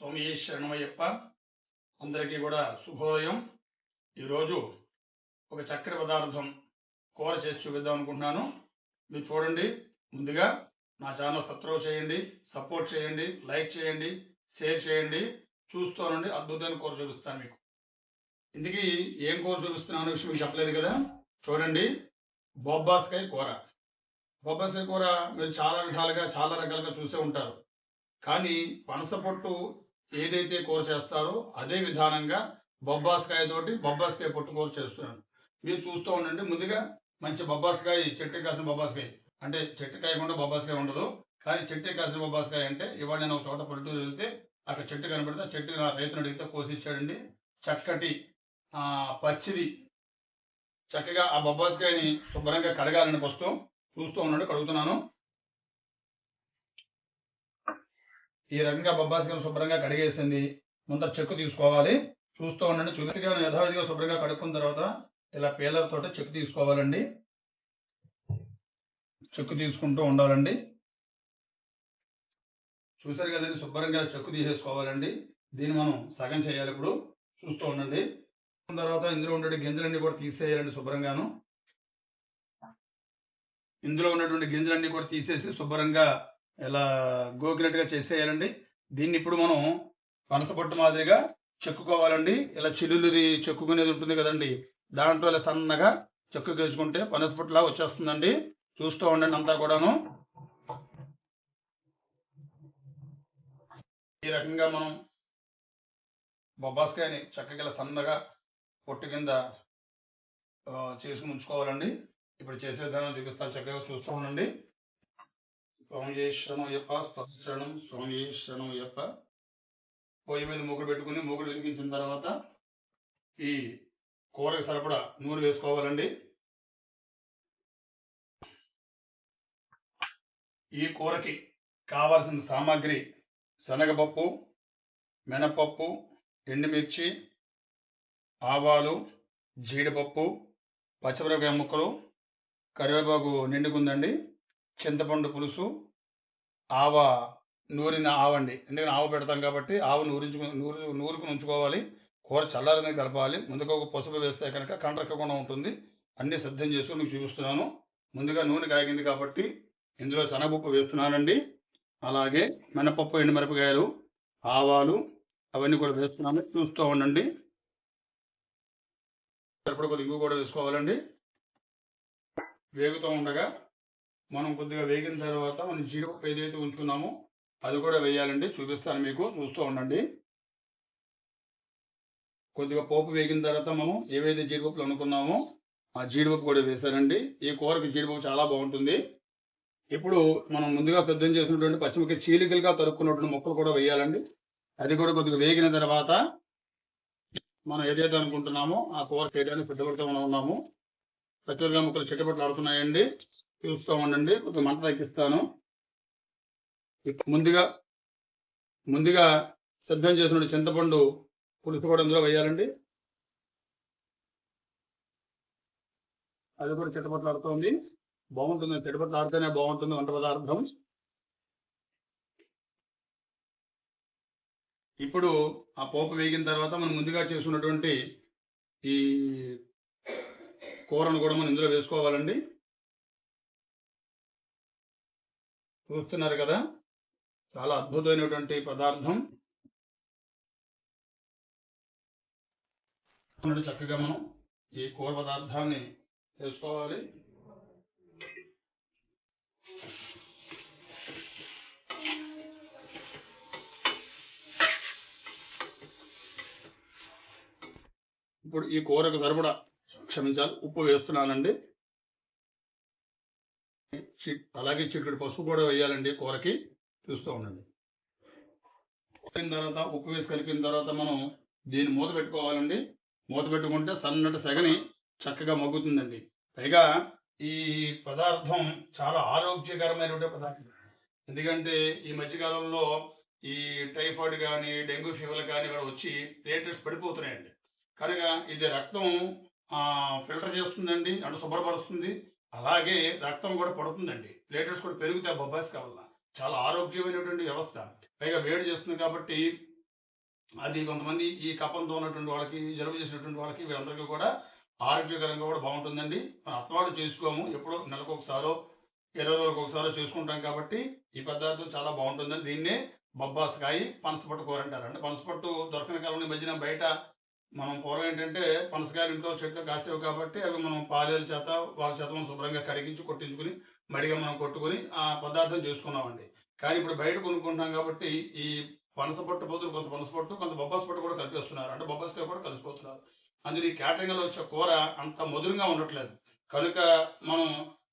స్వామి శరణమయ్యప్ప అందరికీ కూడా శుభోదయం. ఈరోజు ఒక చక్కటి పదార్థం కూర చేసి చూపిద్దాం అనుకుంటున్నాను. మీరు చూడండి ముందుగా నా ఛానల్ సబ్స్క్రైబ్ చేయండి సపోర్ట్ చేయండి లైక్ చేయండి షేర్ చేయండి. చూస్తూనండి అద్భుతమైన కూర చూపిస్తాను మీకు. ఇందుకీ ఏం కూర చూపిస్తున్నాను అనే విషయం మీకు చెప్పలేదు కదా? చూడండి బొబ్బాస్కాయ కూర. బొబ్బాస్కాయ కూర మీరు చాలా విధాలుగా చాలా రకాలుగా చూసే ఉంటారు. కానీ పనస పొట్టు ఏదైతే కూర చేస్తారో అదే విధానంగా బొబ్బాస్కాయ తోటి బొబ్బాస్కాయ పొట్టు కూర చేస్తున్నాను మీరు చూస్తూ ఉండండి. ముందుగా మంచి బొబ్బాస్కాయ చెట్టు కాసిన బొబ్బాస్కాయ. అంటే చెట్టు కాయకుండా బొబ్బాస్కాయ ఉండదు. కానీ చెట్టు కాసిన బొబ్బాస్కాయ అంటే ఇవాళ నేను ఒక చోట పల్లెటూరు వెళ్తే అక్కడ చెట్టు కనబడితే చెట్టు నా రైతును అడిగితే కోసి ఇచ్చాడండి చక్కటి పచ్చిది. చక్కగా ఆ బొబ్బాస్కాయని శుభ్రంగా కడగాలని ఫస్ట్ చూస్తూ ఉన్నాడు కడుగుతున్నాను. ఈ రకంగా బొబ్బాస్కాయను శుభ్రంగా కడిగేసింది. ముందర చెక్కు తీసుకోవాలి. చూస్తూ ఉండండి. చూపిగా యథావిధిగా శుభ్రంగా కడుక్కున్న తర్వాత ఇలా పీలర్ తోటి చెక్కు తీసుకోవాలండి. చెక్కు తీసుకుంటూ ఉండాలండి. చూసారు కదండి శుభ్రంగా చెక్కు తీసేసుకోవాలండి. దీన్ని మనం సగం చేయాలి ఇప్పుడు. చూస్తూ ఉండండి. తర్వాత ఇందులో ఉండే గింజలన్నీ కూడా తీసేయాలండి శుభ్రంగాను. ఇందులో ఉన్నటువంటి గింజలన్నీ కూడా తీసేసి శుభ్రంగా ఇలా గోకినట్టుగా చేసేయాలండి? దీన్ని ఇప్పుడు మనం పనసపొట్టు మాదిరిగా చెక్కుకోవాలండి. ఇలా చిల్లుది చెక్కుకునేది ఉంటుంది కదండి. దాంట్లో ఇలా సన్నగా చెక్కు గేసుకుంటే పనసపొట్టులా వచ్చేస్తుందండి. చూస్తూ ఉండండి అంతా కూడాను. ఈ రకంగా మనం బొబ్బాస్కాయని చక్కగా ఇలా సన్నగా పొట్టు కింద చేసి చేసుకుని ఉంచుకోవాలండి. ఇప్పుడు చేసే విధానం చూపిస్తాను చక్కగా చూస్తూ ఉండండి. స్వామి శరణం అయ్యప్ప స్వశరణం స్వామి అయ్యప్ప. పొయ్యి మీద మొగుడు పెట్టుకుని మొగుడు వెలిగించిన తర్వాత ఈ కూరకి సరిపడా నూనె వేసుకోవాలండి. ఈ కూరకి కావాల్సిన సామాగ్రి శనగపప్పు మినపప్పు ఎండుమిర్చి ఆవాలు జీడిపప్పు పచ్చిమిరపకాయ ముక్కలు కరివేపాకు నిండుకుందండి. చింతపండు పులుసు ఆవ నూరిన ఆవండి. ఎందుకంటే ఆవు పెడతాం కాబట్టి ఆవు నూరించుకు నూరు నూరుకుని ఉంచుకోవాలి కూర చల్లారని కలపాలి. ముందుగా ఒక పసుపు వేస్తే కనుక కండ్రక్కకుండా ఉంటుంది. అన్నీ సిద్ధం చేసుకుని మీకు చూపిస్తున్నాను. ముందుగా నూనె కాగింది కాబట్టి ఇందులో శనగపప్పు వేస్తున్నానండి. అలాగే మినపప్పు ఎండుమిరపకాయలు ఆవాలు అవన్నీ కూడా వేస్తున్నాను. చూస్తూ ఉండండి. సరిపడ కొద్దిగా ఇంగు కూడా వేసుకోవాలండి. వేగుతూ ఉండగా మనం కొద్దిగా వేగిన తర్వాత మనం జీడిపప్పు ఏదైతే ఉంచుకున్నామో అది కూడా వేయాలండి. చూపిస్తాను మీకు. చూస్తూ ఉండండి. కొద్దిగా పోపు వేగిన తర్వాత మనం ఏవైతే జీడిపప్పులు అనుకున్నామో ఆ జీడిపప్పు కూడా వేశానండి ఈ కూరకి జీడిపప్పు చాలా బాగుంటుంది. ఇప్పుడు మనం ముందుగా సిద్ధం చేసినటువంటి పచ్చిమిరపకాయ చీలికలుగా తరుక్కున్నటువంటి మొక్కలు కూడా వేయాలండి. అది కూడా కొద్దిగా వేగిన తర్వాత మనం ఏదైతే అనుకుంటున్నామో ఆ కూరకి ఏదైనా సిద్ధపడుతూ మనం ఉన్నాము. పచ్చిమిరపకాయ ముక్కలు చెట్టుబట్లు ఆడుతున్నాయండి. చూస్తూ ఉండండి. కొంచెం మంట తగ్గిస్తాను. ముందుగా ముందుగా సిద్ధం చేసిన చింతపండు పులుసు కూడా ఇందులో వేయాలండి. అది కూడా చిట్టపట్లు ఆడుతుంది. బాగుంటుంది. చిట్టపట్లు ఆడితేనే బాగుంటుంది వంట పదార్థం. ఇప్పుడు ఆ పోపు వేగిన తర్వాత మనం ముందుగా చేసుకున్నటువంటి ఈ కూరను కూడా మనం ఇందులో వేసుకోవాలండి. చూస్తున్నారు కదా? చాలా అద్భుతమైనటువంటి పదార్థం. నుండి చక్కగా మనం ఈ కూర పదార్థాన్ని వేసుకోవాలి. ఇప్పుడు ఈ కూరకు సరిపడా క్షమించాలి. ఉప్పు వేస్తున్నానండి. అలాగే చిక్కుడు పసుపు కూడా వేయాలండి కూరకి. చూస్తూ ఉండండి. కలిపిన తర్వాత ఉప్పు వేసి కలిపిన తర్వాత మనం దీన్ని మూత పెట్టుకోవాలండి. మూత పెట్టుకుంటే సన్నటి సెగని చక్కగా మగ్గుతుందండి. పైగా ఈ పదార్థం చాలా ఆరోగ్యకరమైనటువంటి పదార్థం. ఎందుకంటే ఈ మధ్యకాలంలో ఈ టైఫాయిడ్ కానీ డెంగ్యూ ఫీవర్ కానీ ఇక్కడ వచ్చి ప్లేటెట్స్ పడిపోతున్నాయండి. కనుక ఇది రక్తం ఫిల్టర్ చేస్తుందండి అంటే శుభ్రపరుస్తుంది. అలాగే రక్తం కూడా పడుతుందండి. ప్లేటెట్స్ కూడా పెరుగుతాయి బొబ్బాస్ వల్ల. చాలా ఆరోగ్యమైనటువంటి వ్యవస్థ. పైగా వేడి చేస్తుంది కాబట్టి అది కొంతమంది ఈ కపంతో ఉన్నటువంటి వాళ్ళకి జలుబు చేసినటువంటి వాళ్ళకి వీళ్ళందరికీ కూడా ఆరోగ్యకరంగా కూడా బాగుంటుందండి. మనం అత్తవాడు చేసుకోము. ఎప్పుడో నెలకు ఒకసారో ఇరవై రోజులకు ఒకసారో చేసుకుంటాం కాబట్టి ఈ పదార్థం చాలా బాగుంటుందండి. దీన్నే బొబ్బాసకాయ పనసపట్టు కూర అంటారు. అంటే పనసపట్టు దొరకని కాలంలో ఈ మధ్యన బయట మనం పూర్వం ఏంటంటే పనసకాయలు ఇంట్లో చెట్లు కాసేవి కాబట్టి అవి మనం పాలేల చేత వాళ్ళ చేత మనం శుభ్రంగా కడిగించి కొట్టించుకుని మడిగా మనం కొట్టుకుని ఆ పదార్థం చేసుకున్నామండి. కానీ ఇప్పుడు బయట కొనుక్కుంటాం కాబట్టి ఈ పనసపట్టు బదులు కొంత పనసపట్టు కొంత బొబ్బాస్ పట్టు కూడా కలిపేస్తున్నారు. అంటే బొబ్బాసకాయ కూడా కలిసిపోతున్నారు. అందులో ఈ క్యాటరింగ్లో వచ్చే కూర అంత మధురంగా ఉండట్లేదు. కనుక మనం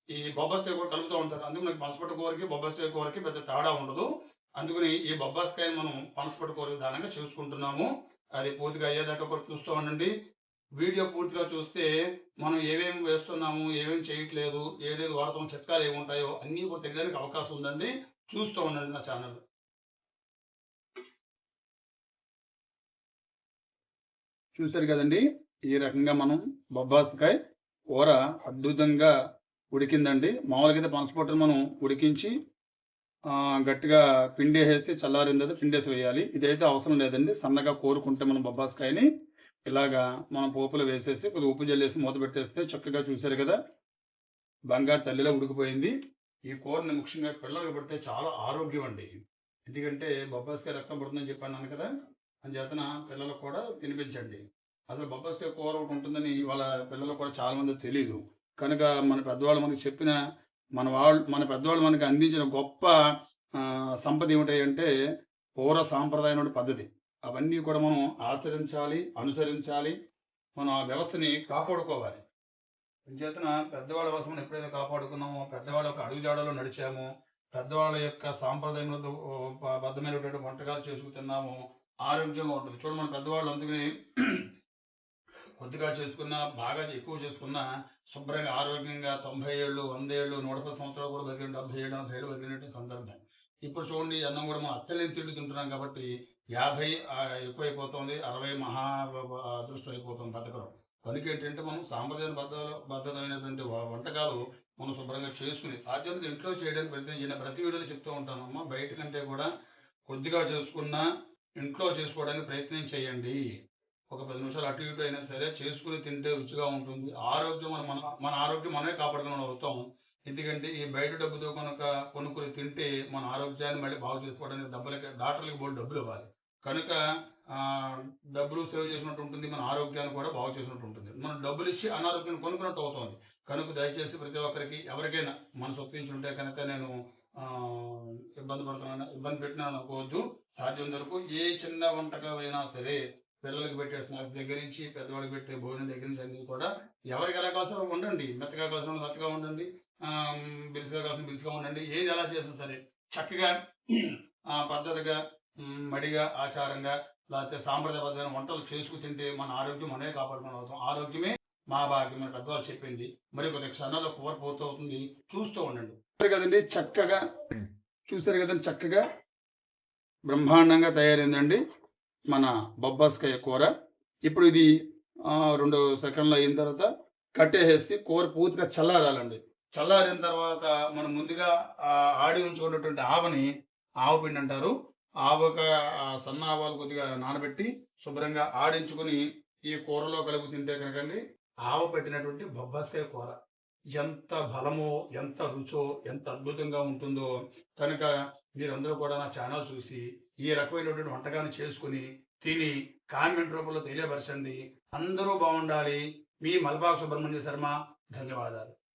ఈ బొబ్బాస్కాయ కూడా కలుపుతూ ఉంటారు. అందుకు మనకి పనసపట్టు కూరకి బొబ్బాస్కాయ కూరకి పెద్ద తేడా ఉండదు. అందుకని ఈ బొబ్బాస్కాయ మనం పనసపట్టు కూర విధానంగా చేసుకుంటున్నాము. అది పూర్తిగా అయ్యేదాకా కూడా చూస్తూ ఉండండి. వీడియో పూర్తిగా చూస్తే మనం ఏమేమి వేస్తున్నాము ఏమేమి చేయట్లేదు ఏదేది వాడతాం చిట్కాలు ఏమి ఉంటాయో అన్నీ కూడా తెలియడానికి అవకాశం ఉందండి. చూస్తూ ఉండండి నా ఛానల్. చూశారు కదండి ఈ రకంగా మనం బొబ్బాసకాయ కూర అద్భుతంగా ఉడికిందండి. మామూలుగా అయితే పనసపొట్టను మనం ఉడికించి గట్టిగా పిండి వేసి చల్లారిన పిండేసి వేయాలి. ఇదైతే అవసరం లేదండి. సన్నగా కోరుకుంటే మనం బొబ్బాస్కాయని ఇలాగా మనం పోపులు వేసేసి కొద్దిగా ఉప్పు జల్లేసి మూత పెట్టేస్తే చక్కగా చూశారు కదా బంగారు తల్లిలో ఉడికిపోయింది. ఈ కూరని ముఖ్యంగా పిల్లలకు పెడితే చాలా ఆరోగ్యం అండి. ఎందుకంటే బొబ్బాస్కాయ రక్తం పడుతుందని చెప్పాను కదా అంచేతన పిల్లలకు కూడా తినిపించండి. అసలు బొబ్బాస్కాయ కూర ఒకటి ఉంటుందని వాళ్ళ పిల్లలకు కూడా చాలామంది తెలియదు కనుక మన పెద్దవాళ్ళు మనకి చెప్పిన మన వాళ్ళు మన పెద్దవాళ్ళు మనకి అందించిన గొప్ప సంపద ఏమిటంటే పూర్వ సాంప్రదాయం పద్ధతి. అవన్నీ కూడా మనం ఆచరించాలి అనుసరించాలి మనం ఆ వ్యవస్థని కాపాడుకోవాలి. చేతన పెద్దవాళ్ళ కోసం మనం ఎప్పుడైతే కాపాడుకున్నామో పెద్దవాళ్ళ యొక్క అడుగుజాడలో నడిచామో పెద్దవాళ్ళ యొక్క సాంప్రదాయంలో బద్దమైనటువంటి వంటకాలు చేసుకుతున్నాము ఆరోగ్యంగా ఉంటుంది. చూడండి మన పెద్దవాళ్ళు అందుకని కొద్దిగా చేసుకున్నా బాగా ఎక్కువ చేసుకున్నా శుభ్రంగా ఆరోగ్యంగా తొంభై ఏళ్ళు వంద ఏళ్ళు నూట పది సంవత్సరాలు కూడా బతికిన డెబ్బై ఏళ్ళు నలభై ఏళ్ళు బతికినట్టు సందర్భం. ఇప్పుడు చూడండి అన్నం కూడా మనం అత్తలేని తిండి తింటున్నాం కాబట్టి యాభై ఎక్కువైపోతుంది అరవై మహా అదృష్టం అయిపోతుంది బతకడం. కనుక ఏంటంటే మనం సాంప్రదాయ బద్ద బద్దమైనటువంటి వంటకాలు మనం శుభ్రంగా చేసుకుని సాధ్యం ఇంట్లో చేయడానికి ప్రయత్నం చేయండి. ప్రతి వీడియోలో చెప్తూ ఉంటానమ్మా బయట కంటే కూడా కొద్దిగా చేసుకున్నా ఇంట్లో చేసుకోవడానికి ప్రయత్నం చేయండి. ఒక పది నిమిషాలు అటు ఇటు అయినా సరే చేసుకుని తింటే రుచిగా ఉంటుంది. ఆరోగ్యం మన మన మన ఆరోగ్యం మనమే కాపాడుకుని అవుతాం ఎందుకంటే ఈ బయట డబ్బుతో కనుక కొనుక్కుని తింటే మన ఆరోగ్యాన్ని మళ్ళీ బాగు చేసుకోవడానికి డబ్బులకి డాక్టర్లకి బోల్ డబ్బులు ఇవ్వాలి. కనుక డబ్బులు సేవ్ చేసినట్టు ఉంటుంది మన ఆరోగ్యాన్ని కూడా బాగు చేసినట్టు ఉంటుంది. మనం డబ్బులు ఇచ్చి అనారోగ్యాన్ని కొనుక్కున్నట్టు అవుతుంది. కనుక దయచేసి ప్రతి ఒక్కరికి ఎవరికైనా మనసు ఒప్పించుంటే కనుక నేను ఇబ్బంది పడుతున్నాను ఇబ్బంది పెట్టినా అనుకోవద్దు. సాధ్యం వరకు ఏ చిన్న వంటకం అయినా సరే పిల్లలకు పెట్టే స్నాక్స్ దగ్గర నుంచి పెద్దవాళ్ళకి పెట్టే భోజనం దగ్గర నుంచి అన్ని కూడా ఎవరికి ఎలా కావాల్సిన ఉండండి. మెత్తగా కావాల్సిన మెత్తగా ఉండండి. బిరుసుగా కావాల్సిన బిరుసుగా ఉండండి. ఏది ఎలా చేసినా సరే చక్కగా పద్ధతిగా మడిగా ఆచారంగా లేకపోతే సాంప్రదాయబద్ధమైన వంటలు చేసుకు తింటే మన ఆరోగ్యం అనేది కాపాడుకుని అవుతాం. ఆరోగ్యమే మా భాగ్యం మన పెద్దవాళ్ళు చెప్పింది. మరి కొద్ది క్షణాల్లో కూర పూర్తవుతుంది. చూస్తూ ఉండండి. కదండి చక్కగా చూసారు కదండి చక్కగా బ్రహ్మాండంగా తయారైందండి. మన బొబ్బాస్కాయ కూర. ఇప్పుడు ఇది రెండు సెకండ్లు అయిన తర్వాత కట్టేసేసి కూర పూర్తిగా చల్లారాలండి. చల్లారిన తర్వాత మనం ముందుగా ఆడి ఉంచుకున్నటువంటి ఆవని ఆవపిండి అంటారు. ఆవక సన్న ఆవాలు కొద్దిగా నానబెట్టి శుభ్రంగా ఆడించుకుని ఈ కూరలో కలుపు తింటే కనుకండి ఆవ పెట్టినటువంటి బొబ్బాస్కాయ కూర ఎంత బలమో ఎంత రుచో ఎంత అద్భుతంగా ఉంటుందో కనుక మీరందరూ కూడా నా ఛానల్ చూసి ఈ రకమైనటువంటి వంటకాన్ని చేసుకుని తిని కామెంట్ రూపంలో తెలియపరచండి అందరూ బాగుండాలి. మీ మల్బాగ్ సుబ్రహ్మణ్య శర్మ. ధన్యవాదాలు.